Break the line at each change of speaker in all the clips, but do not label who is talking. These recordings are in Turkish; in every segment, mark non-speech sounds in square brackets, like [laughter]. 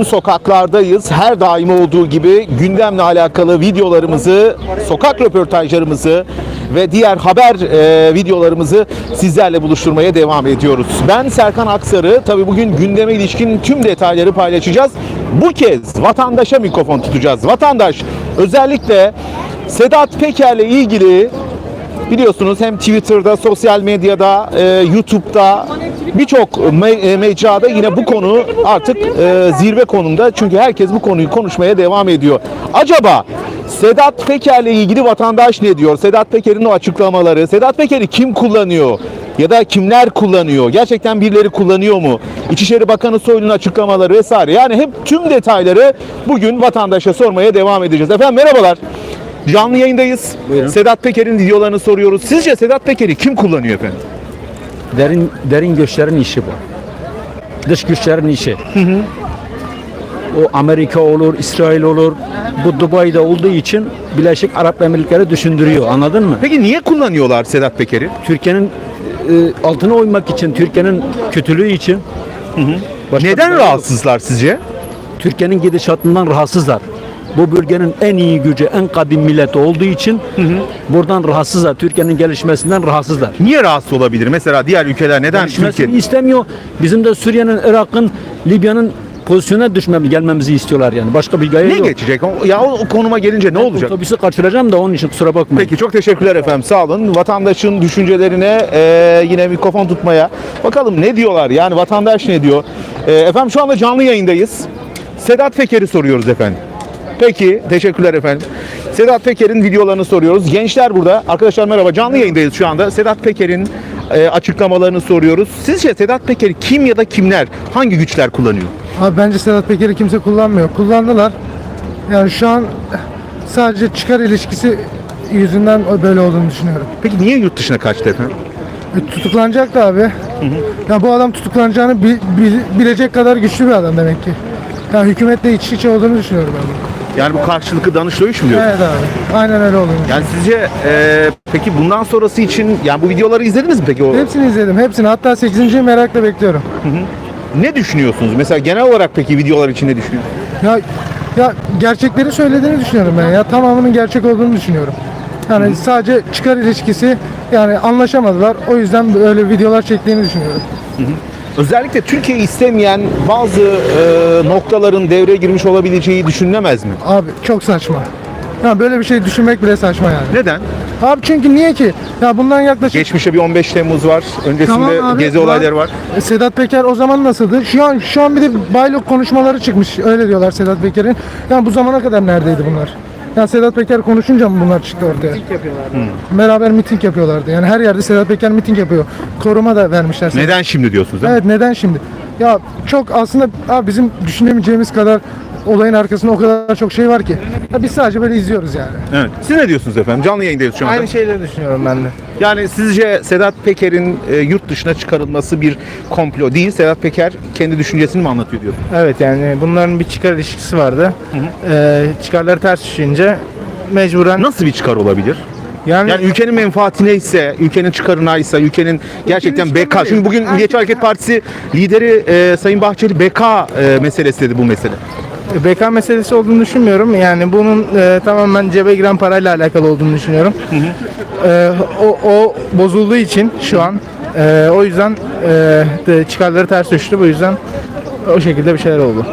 sokaklardayız. Her daim olduğu gibi gündemle alakalı videolarımızı, sokak röportajlarımızı ve diğer haber e, videolarımızı sizlerle buluşturmaya devam ediyoruz. Ben Serkan Aksarı. Tabii bugün gündeme ilişkin tüm detayları paylaşacağız. Bu kez vatandaşa mikrofon tutacağız. Vatandaş özellikle Sedat Peker'le ilgili Biliyorsunuz hem Twitter'da, sosyal medyada, e, YouTube'da birçok me- e, mecrada yine bu konu artık e, zirve konumda. Çünkü herkes bu konuyu konuşmaya devam ediyor. Acaba Sedat Peker'le ilgili vatandaş ne diyor? Sedat Peker'in o açıklamaları, Sedat Peker'i kim kullanıyor? Ya da kimler kullanıyor? Gerçekten birileri kullanıyor mu? İçişleri Bakanı Soylu'nun açıklamaları vesaire. Yani hep tüm detayları bugün vatandaşa sormaya devam edeceğiz. Efendim merhabalar. Canlı yayındayız. Sedat Peker'in videolarını soruyoruz. Sizce Sedat Peker'i kim kullanıyor efendim?
Derin derin güçlerin işi bu. Dış güçlerin işi. O Amerika olur, İsrail olur. Bu Dubai'de olduğu için Birleşik Arap Emirlikleri düşündürüyor. Anladın mı?
Peki niye kullanıyorlar Sedat Peker'i?
Türkiye'nin e, altına oymak için, Türkiye'nin kötülüğü için. Başka bir
Neden
şey
rahatsızlar sizce?
Türkiye'nin gidişatından rahatsızlar. Bu bölgenin en iyi gücü, en kadim milleti olduğu için buradan rahatsızlar. Türkiye'nin gelişmesinden rahatsızlar.
Niye rahatsız olabilir? Mesela diğer ülkeler neden Türkiye?
istemiyor. Bizim de Suriye'nin, Irak'ın, Libya'nın pozisyona düşmemiz, gelmemizi istiyorlar yani. Başka bir gaye
Ne
yok.
geçecek? O- Ya o o konuma gelince ne olacak?
Otobüsü kaçıracağım da onun için kusura bakmayın.
Peki çok teşekkürler efendim. Sağ olun. Vatandaşın düşüncelerine e, yine mikrofon tutmaya. Bakalım ne diyorlar? Yani vatandaş ne diyor? E, efendim şu anda canlı yayındayız. Sedat Peker'i soruyoruz efendim. Peki teşekkürler efendim. Sedat Peker'in videolarını soruyoruz. Gençler burada. Arkadaşlar merhaba. Canlı yayındayız şu anda. Sedat Peker'in e, açıklamalarını soruyoruz. Sizce Sedat Peker'i kim ya da kimler, hangi güçler kullanıyor?
Abi bence Sedat Peker'i kimse kullanmıyor. Kullandılar. Yani şu an sadece çıkar ilişkisi yüzünden böyle olduğunu düşünüyorum.
Peki niye yurt dışına kaçtı efendim?
E, tutuklanacak da abi. Ya bu adam tutuklanacağını bil- bil- bilecek kadar güçlü bir adam demek ki. Ya hükümetle iç içe olduğunu düşünüyorum ben.
Yani bu karşılıklı danışlayış mı diyorsun?
Evet abi. Aynen öyle olduğunu.
Yani sizce e, peki bundan sonrası için yani bu videoları izlediniz mi peki? O,
Hepsini izledim. Hepsini. Hatta 8. merakla bekliyorum.
ne düşünüyorsunuz? Mesela genel olarak peki videolar için ne düşünüyorsunuz?
Ya ya gerçekleri söylediğini düşünüyorum ben. Ya tamamının gerçek olduğunu düşünüyorum. Yani sadece çıkar ilişkisi yani anlaşamadılar. O yüzden böyle videolar çektiğini düşünüyorum.
Özellikle Türkiye istemeyen bazı e, noktaların devreye girmiş olabileceği düşünülemez mi?
Abi çok saçma. Ya böyle bir şey düşünmek bile saçma yani.
Neden?
Abi çünkü niye ki? Ya bundan yaklaşık
Geçmişte bir 15 Temmuz var. Öncesinde
Tamam abi,
gezi
var.
olayları var.
E, Sedat Peker o zaman nasıldı? Şu an şu an bir de baylok konuşmaları çıkmış. Öyle diyorlar Sedat Peker'in. Yani bu zamana kadar neredeydi bunlar? Ya Sedat Peker konuşunca mı bunlar çıktı ortaya? Miting yapıyorlardı. Beraber miting yapıyorlardı. Yani her yerde Sedat Peker miting yapıyor. Koruma da vermişler. Sedat-
Neden şimdi diyorsunuz? değil mi?
Evet neden şimdi? Ya çok aslında abi bizim düşünemeyeceğimiz kadar olayın arkasında o kadar çok şey var ki. Ya biz sadece böyle izliyoruz yani.
Evet. Siz ne diyorsunuz efendim? Canlı yayındayız şu anda.
Aynı şeyleri düşünüyorum ben de.
Yani sizce Sedat Peker'in e, yurt dışına çıkarılması bir komplo değil. Sedat Peker kendi düşüncesini mi anlatıyor diyorsunuz?
Evet yani bunların bir çıkar ilişkisi vardı. Ee, çıkarları ters düşünce mecburen
Nasıl bir çıkar olabilir?
yani,
Yani ülkenin menfaati neyse, ülkenin çıkarına ise, ülkenin gerçekten BK.
değil.
Şimdi bugün Milliyetçi Hareket Partisi lideri e, Sayın Bahçeli BK e, meselesi dedi bu mesele.
BK meselesi olduğunu düşünmüyorum. Yani bunun e, tamamen cebe giren parayla alakalı olduğunu düşünüyorum. Ee, o, o bozulduğu için şu an e, o yüzden e, de çıkarları ters düştü. Bu yüzden o şekilde bir şeyler oldu.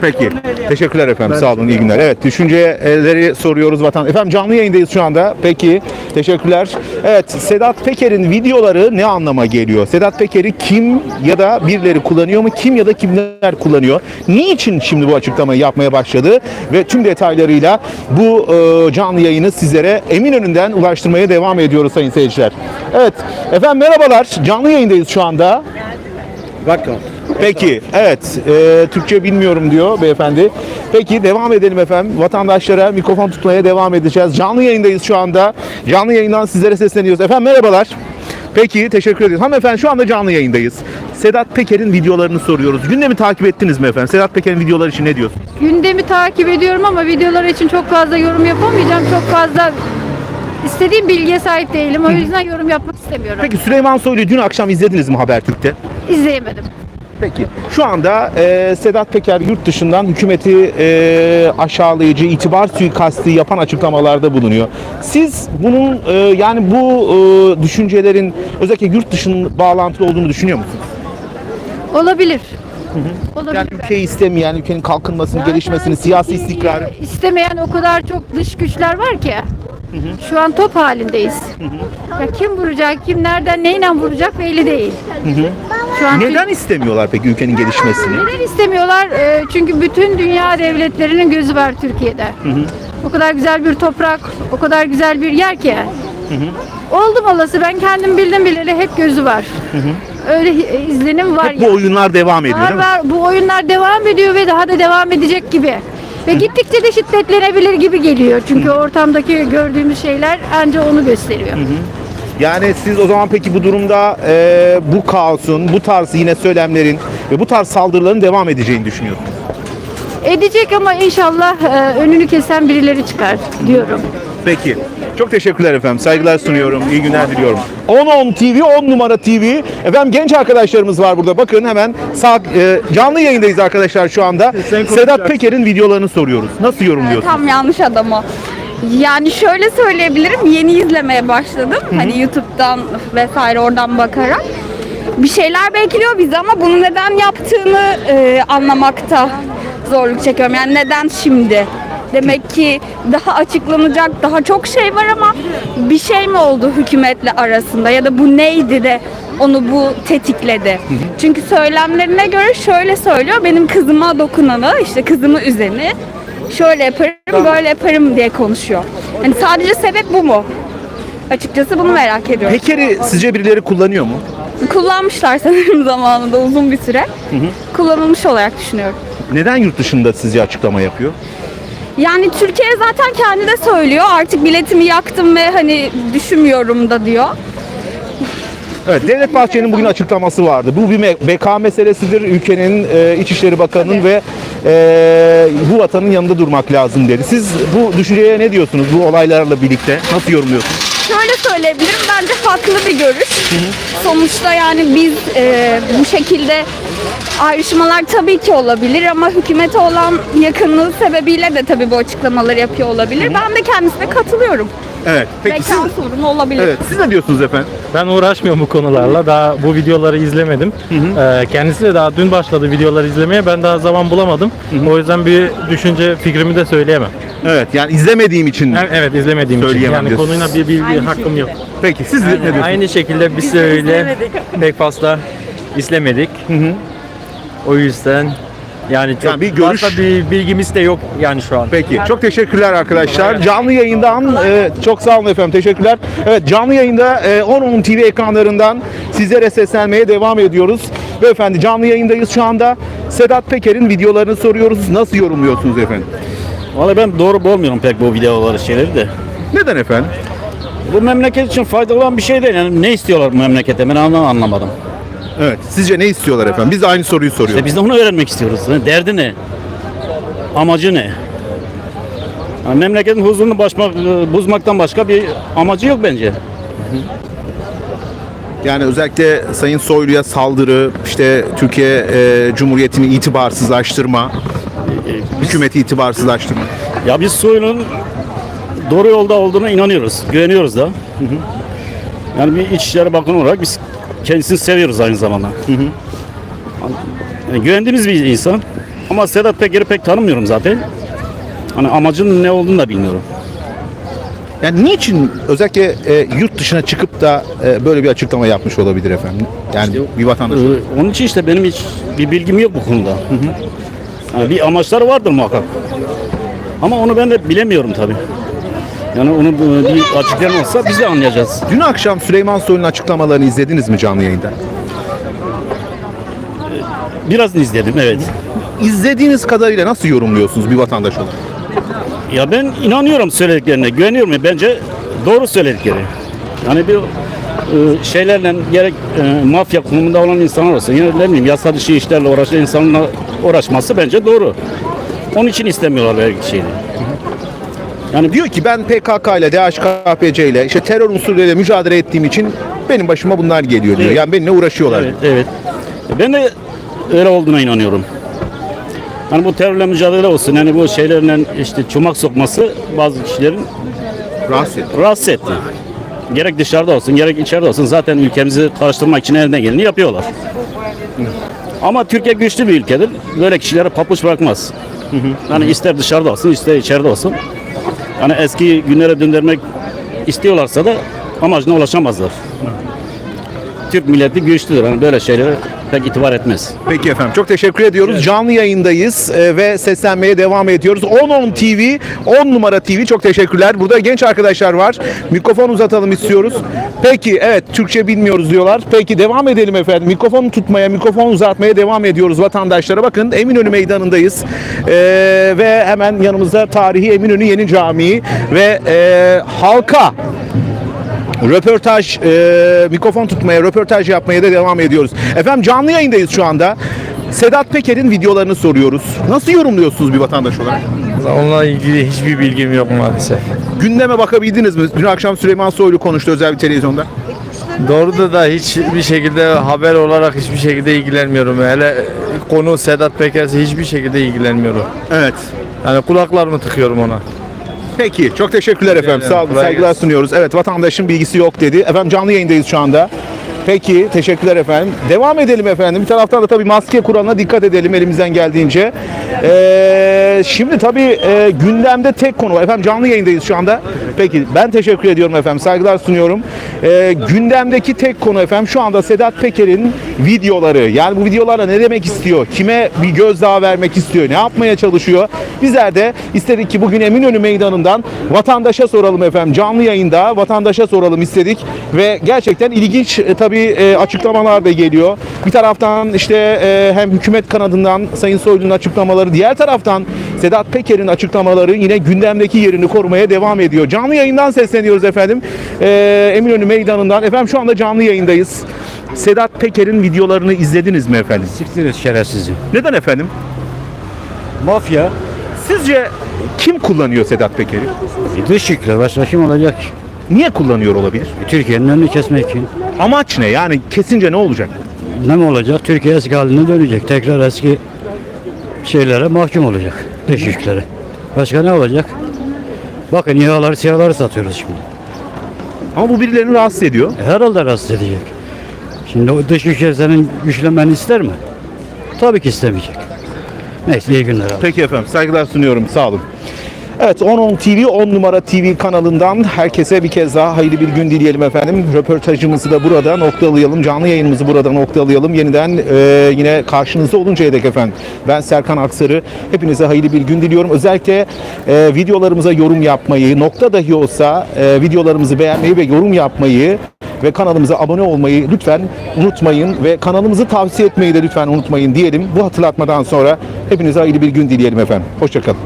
Peki. Teşekkürler efendim. Sağ olun. iyi günler. Evet, düşünceleri soruyoruz vatan. Efendim canlı yayındayız şu anda. Peki. Teşekkürler. Evet, Sedat Peker'in videoları ne anlama geliyor? Sedat Peker'i kim ya da birileri kullanıyor mu? Kim ya da kimler kullanıyor? Niçin şimdi bu açıklamayı yapmaya başladı? Ve tüm detaylarıyla bu e, canlı yayını sizlere Eminönü'nden ulaştırmaya devam ediyoruz sayın seyirciler. Evet. Efendim merhabalar. Canlı yayındayız şu anda. Peki, evet. e, Türkçe bilmiyorum diyor beyefendi. Peki, devam edelim efendim. Vatandaşlara mikrofon tutmaya devam edeceğiz. Canlı yayındayız şu anda. Canlı yayından sizlere sesleniyoruz. Efendim merhabalar. Peki, teşekkür ediyoruz. Hanımefendi şu anda canlı yayındayız. Sedat Peker'in videolarını soruyoruz. Gündemi takip ettiniz mi efendim? Sedat Peker'in videoları için ne diyorsunuz?
Gündemi takip ediyorum ama videolar için çok fazla yorum yapamayacağım. Çok fazla istediğim bilgiye sahip değilim. O yüzden yorum yapmak istemiyorum.
Peki Süleyman Soylu'yu dün akşam izlediniz mi Habertürk'te?
İzleyemedim.
Peki. Şu anda e, Sedat Peker yurt dışından hükümeti e, aşağılayıcı, itibar suikasti yapan açıklamalarda bulunuyor. Siz bunun e, yani bu e, düşüncelerin özellikle yurt dışının bağlantılı olduğunu düşünüyor musunuz?
Olabilir. Olabilir.
Yani ülkeyi istemeyen, ülkenin kalkınmasını,
Zaten
gelişmesini, siyasi istikrarı.
istemeyen o kadar çok dış güçler var ki. Şu an top halindeyiz. Ya kim vuracak, kim nereden neyle vuracak belli değil. Şu an
Neden istemiyorlar peki ülkenin gelişmesini?
Neden istemiyorlar? Ee, çünkü bütün dünya devletlerinin gözü var Türkiye'de. O kadar güzel bir toprak, o kadar güzel bir yer ki. Oldum olası ben kendim bildim bileli hep gözü var. Öyle e, izlenim var
Hep bu
ya.
oyunlar devam ediyor
Var
değil mi?
var bu oyunlar devam ediyor ve daha da devam edecek gibi. Ve gittikçe de şiddetlenebilir gibi geliyor. Çünkü ortamdaki gördüğümüz şeyler anca onu gösteriyor.
Yani siz o zaman peki bu durumda e, bu kaosun, bu tarz yine söylemlerin ve bu tarz saldırıların devam edeceğini düşünüyorsunuz?
Edecek ama inşallah e, önünü kesen birileri çıkar diyorum.
Peki. Çok teşekkürler efendim. Saygılar sunuyorum. İyi günler diliyorum. 10-10 TV, 10 numara TV. Efendim genç arkadaşlarımız var burada. Bakın hemen sağ, e, canlı yayındayız arkadaşlar şu anda. Sedat Peker'in videolarını soruyoruz. Nasıl yorumluyorsunuz?
Tam yanlış adamı. Yani şöyle söyleyebilirim. Yeni izlemeye başladım. Hani YouTube'dan vesaire oradan bakarak. Bir şeyler bekliyor bizi ama bunu neden yaptığını e, anlamakta zorluk çekiyorum. Yani neden şimdi? Demek ki daha açıklanacak daha çok şey var ama bir şey mi oldu hükümetle arasında ya da bu neydi de onu bu tetikledi. Çünkü söylemlerine göre şöyle söylüyor. Benim kızıma dokunanı, işte kızımı üzeni şöyle yaparım, böyle yaparım diye konuşuyor. Hani sadece sebep bu mu? Açıkçası bunu merak ediyorum.
Peker'i sizce birileri kullanıyor mu?
Kullanmışlar sanırım [laughs] zamanında uzun bir süre. Kullanılmış olarak düşünüyorum.
Neden yurt dışında sizce açıklama yapıyor?
Yani Türkiye zaten kendi de söylüyor. Artık biletimi yaktım ve hani düşünmüyorum da diyor.
Evet, Devlet Bahçeli'nin bugün açıklaması vardı. Bu bir beka meselesidir. Ülkenin e, İçişleri Bakanı'nın ve e, bu vatanın yanında durmak lazım dedi. Siz bu düşünceye ne diyorsunuz bu olaylarla birlikte? Nasıl yorumluyorsunuz?
Şöyle söyleyebilirim bence haklı bir görüş. Sonuçta yani biz e, bu şekilde ayrışmalar tabii ki olabilir ama hükümete olan yakınlığı sebebiyle de tabii bu açıklamaları yapıyor olabilir. Ben de kendisine katılıyorum.
Evet. Peki siz,
Mekan sorunu olabilir.
evet, siz ne diyorsunuz efendim?
Ben uğraşmıyorum bu konularla. Daha bu videoları izlemedim. Ee, kendisi de daha dün başladı videoları izlemeye. Ben daha zaman bulamadım. O yüzden bir düşünce fikrimi de söyleyemem.
Evet, yani izlemediğim için.
Hem- Evet izlemediğim için.
Söyleyemem
Yani
diyorsun.
konuyla bir bilgi hakkım yok.
Peki siz ne diyorsunuz?
Aynı şekilde biz de öyle pek fazla izlemedik. O yüzden yani çok
Yani bir görüş-
fazla bir bilgimiz de yok yani şu an.
Peki. Çok teşekkürler arkadaşlar. Canlı yayından e, çok sağ olun efendim. Teşekkürler. Evet canlı yayında e, 10 TV ekranlarından sizlere seslenmeye devam ediyoruz. Beyefendi canlı yayındayız şu anda. Sedat Peker'in videolarını soruyoruz. Nasıl yorumluyorsunuz efendim?
Vallahi ben doğru bulmuyorum pek bu videoları şeyleri de.
Neden efendim?
Bu memleket için faydalı olan bir şey değil. Yani ne istiyorlar bu memlekete ben anlamadım.
Evet. Sizce ne istiyorlar efendim? Biz de aynı soruyu soruyoruz.
İşte biz de onu öğrenmek istiyoruz. Derdi ne? Amacı ne? Yani memleketin huzurunu başmak, bozmaktan başka bir amacı yok bence.
Yani özellikle Sayın Soylu'ya saldırı, işte Türkiye e, Cumhuriyeti'ni itibarsızlaştırma, hükümeti itibarsızlaştırma.
Ya biz Soylu'nun doğru yolda olduğuna inanıyoruz. Güveniyoruz da. Yani bir İçişleri Bakanı olarak biz kendisini seviyoruz aynı zamanda. Yani güvendiğimiz bir insan. Ama Sedat Peker'i pek tanımıyorum zaten. Hani amacının ne olduğunu da bilmiyorum.
Yani niçin özellikle e, yurt dışına çıkıp da e, böyle bir açıklama yapmış olabilir efendim? Yani bir vatandaş.
Ee, onun için işte benim hiç bir bilgim yok bu konuda. Yani bir amaçları vardır muhakkak. Ama onu ben de bilemiyorum tabii. Yani onu bir açıklayan olsa biz de anlayacağız.
Dün akşam Süleyman Soylu'nun açıklamalarını izlediniz mi canlı yayında?
Biraz izledim evet.
İzlediğiniz kadarıyla nasıl yorumluyorsunuz bir vatandaş olarak?
Ya ben inanıyorum söylediklerine, güveniyorum. Bence doğru söyledikleri. Yani bir e, şeylerle gerek e, mafya konumunda olan insanlar olsun, ya ne bileyim yasa dışı işlerle uğraşan insanlarla uğraşması bence doğru. Onun için istemiyorlar belki şeyini.
Yani diyor ki ben PKK ile DHKPC ile işte terör unsurlarıyla mücadele ettiğim için benim başıma bunlar geliyor diyor.
Evet.
Yani benimle uğraşıyorlar.
Evet, evet. Ben de öyle olduğuna inanıyorum. Yani bu terörle mücadele olsun. Yani bu şeylerle işte çomak sokması bazı kişilerin
Rahatsız edici.
rahatsız etti. Gerek dışarıda olsun, gerek içeride olsun zaten ülkemizi karıştırmak için elinden geleni yapıyorlar. Ama Türkiye güçlü bir ülkedir. Böyle kişilere papuç bırakmaz. Yani ister dışarıda olsun, ister içeride olsun. Yani eski günlere döndürmek istiyorlarsa da amacına ulaşamazlar. Türk milleti güçlüdür. Yani böyle şeylere pek itibar etmez.
Peki efendim çok teşekkür ediyoruz. Canlı yayındayız e, ve seslenmeye devam ediyoruz. 10 TV, 10 numara TV çok teşekkürler. Burada genç arkadaşlar var. Mikrofon uzatalım istiyoruz. Peki evet Türkçe bilmiyoruz diyorlar. Peki devam edelim efendim. Mikrofon tutmaya, mikrofon uzatmaya devam ediyoruz vatandaşlara. Bakın Eminönü Meydanı'ndayız. E, ve hemen yanımızda tarihi Eminönü Yeni Camii ve e, halka röportaj, e, mikrofon tutmaya, röportaj yapmaya da devam ediyoruz. Efendim canlı yayındayız şu anda. Sedat Peker'in videolarını soruyoruz. Nasıl yorumluyorsunuz bir vatandaş olarak?
Onunla ilgili hiçbir bilgim yok maalesef.
Gündeme bakabildiniz mi? Dün akşam Süleyman Soylu konuştu özel bir televizyonda.
Doğru da hiçbir şekilde haber olarak hiçbir şekilde ilgilenmiyorum. Hele konu Sedat Peker'se hiçbir şekilde ilgilenmiyorum.
Evet.
Yani kulaklarımı tıkıyorum ona.
Peki çok teşekkürler efendim.
ederim.
Sağ olun.
Kolay
Saygılar
gelsin.
sunuyoruz. Evet vatandaşın bilgisi yok dedi. Efendim canlı yayındayız şu anda. Peki teşekkürler efendim. Devam edelim efendim. Bir taraftan da tabii maske kuralına dikkat edelim elimizden geldiğince. Ee, şimdi tabii e, gündemde tek konu var. Efendim canlı yayındayız şu anda. Peki ben teşekkür ediyorum efendim. Saygılar sunuyorum. Ee, gündemdeki tek konu efendim şu anda Sedat Peker'in videoları. Yani bu videolarla ne demek istiyor? Kime bir gözdağı vermek istiyor? Ne yapmaya çalışıyor? Bizler de istedik ki bugün Eminönü Meydanı'ndan vatandaşa soralım efendim. Canlı yayında vatandaşa soralım istedik. Ve gerçekten ilginç e, tabii e, açıklamalar da geliyor. Bir taraftan işte e, hem hükümet kanadından Sayın Soylu'nun açıklamaları, diğer taraftan Sedat Peker'in açıklamaları yine gündemdeki yerini korumaya devam ediyor. Canlı yayından sesleniyoruz efendim. E, Eminönü Meydanı'ndan. Efendim şu anda canlı yayındayız. Sedat Peker'in videolarını izlediniz mi efendim?
Siktir şerefsizi.
Neden efendim?
Mafya
Sizce kim kullanıyor Sedat Peker'i?
dış yükle başka kim olacak?
Niye kullanıyor olabilir?
Türkiye'nin önünü kesmek için.
Amaç ne? Yani kesince ne olacak?
Ne mi olacak? Türkiye eski haline dönecek. Tekrar eski şeylere mahkum olacak. Dış yüklere. Başka ne olacak? Bakın İHA'ları SİHA'ları satıyoruz şimdi.
Ama bu birilerini rahatsız ediyor.
E, herhalde rahatsız edecek. Şimdi o dış senin güçlenmeni ister mi? Tabii ki istemeyecek. Neyse iyi günler abi.
Peki efendim saygılar sunuyorum sağ olun. Evet 10 TV 10 numara TV kanalından herkese bir kez daha hayırlı bir gün dileyelim efendim. Röportajımızı da burada noktalayalım. Canlı yayınımızı burada noktalayalım. Yeniden e, yine karşınızda oluncaya dek efendim. Ben Serkan Aksarı. Hepinize hayırlı bir gün diliyorum. Özellikle e, videolarımıza yorum yapmayı, nokta dahi olsa e, videolarımızı beğenmeyi ve yorum yapmayı ve kanalımıza abone olmayı lütfen unutmayın ve kanalımızı tavsiye etmeyi de lütfen unutmayın diyelim. Bu hatırlatmadan sonra hepinize hayırlı bir gün dileyelim efendim. Hoşçakalın.